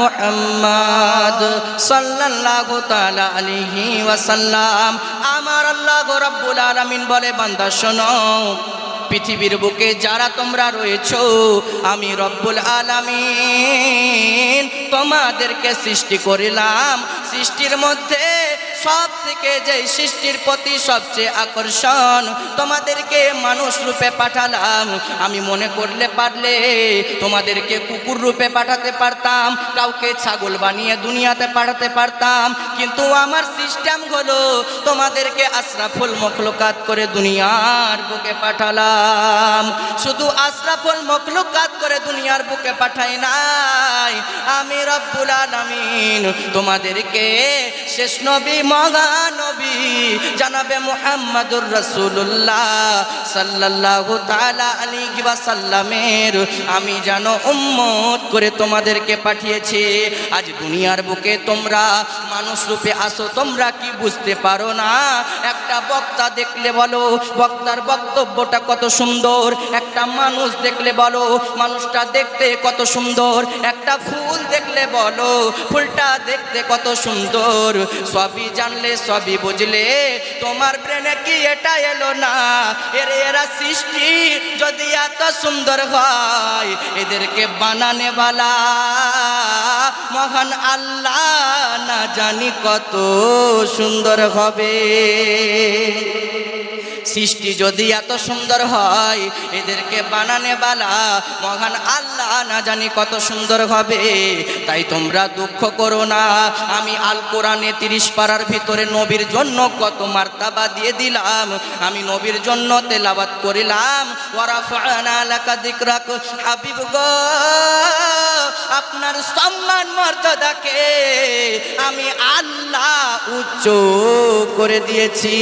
মুহাম্মদ সাল্লাল্লাহু তাআলা আলাইহি ওয়াসাল্লাম। আমার আল্লাহ রাব্বুল আলামিন বলে, বান্দা শোনো, পৃথিবীর বুকে যারা তোমরা রয়েছো, আমি রব্বুল আলামিন তোমাদেরকে সৃষ্টি করিলাম। সৃষ্টির মধ্যে সব থেকে যে সৃষ্টির প্রতি সবচেয়ে আকর্ষণ তোমাদেরকে মানুষ রূপে পাঠালাম। আমি মনে করলে পারলে তোমাদেরকে কুকুর রূপে পাঠাতে পারতাম, কাউকে ছাগল বানিয়ে দুনিয়াতে পাঠাতে পারতাম। কিন্তু আমার সিস্টেম হলো তোমাদেরকে আশরাফুল মখলুকাত করে দুনিয়ার বুকে পাঠালাম। শুধু আশরাফুল মখলুকাত করে দুনিয়ার বুকে পাঠাই নাই। আমি রব্বুল আলামিন তোমাদেরকে শেষ নবী মহানবী জানাবে মুহাম্মাদুর রাসূলুল্লাহ সাল্লাল্লাহু তাআলা আলাইহি ওয়াসাল্লামের, আমি যেন উম্মত করে তোমাদেরকে পাঠিয়েছি। আজ দুনিয়ার বুকে তোমরা মানুষ রূপে আসো, তোমরা কি বুঝতে পারো না? একটা বক্তা দেখলে বলো, বক্তার বক্তব্যটা কত সুন্দর। একটা মানুষ দেখলে বলো, মানুষটা দেখতে কত সুন্দর। একটা ফুল দেখলে বলো, ফুলটা দেখতে কত সুন্দর। সবই জানলে সবই বুঝলে। তোমার ব্রেনে কি এটা এলো না? এর এরা সৃষ্টি যদি এত সুন্দর হয়, এদেরকে বানানে বালা। মহান আল্লাহ না জানি কত সুন্দর হবে। সৃষ্টি যদি এত সুন্দর হয়, এদেরকে বানানে বালা, মহান আল্লাহ না জানি কত সুন্দর হবে। তাই তোমরা দুঃখ করো না, আমি আল কোরআনে তিরিশ পাড়ার ভিতরে নবীর জন্য কত মার্তাবা দিয়ে দিলাম। আমি নবীর জন্য তেলাবাত করিলাম। ওয়ারাফানা লাকা যিকরাক, হাবিব গো, আপনার সম্মান মর্যাদাকে আমি আল্লাহ উচ্চ করে দিয়েছি।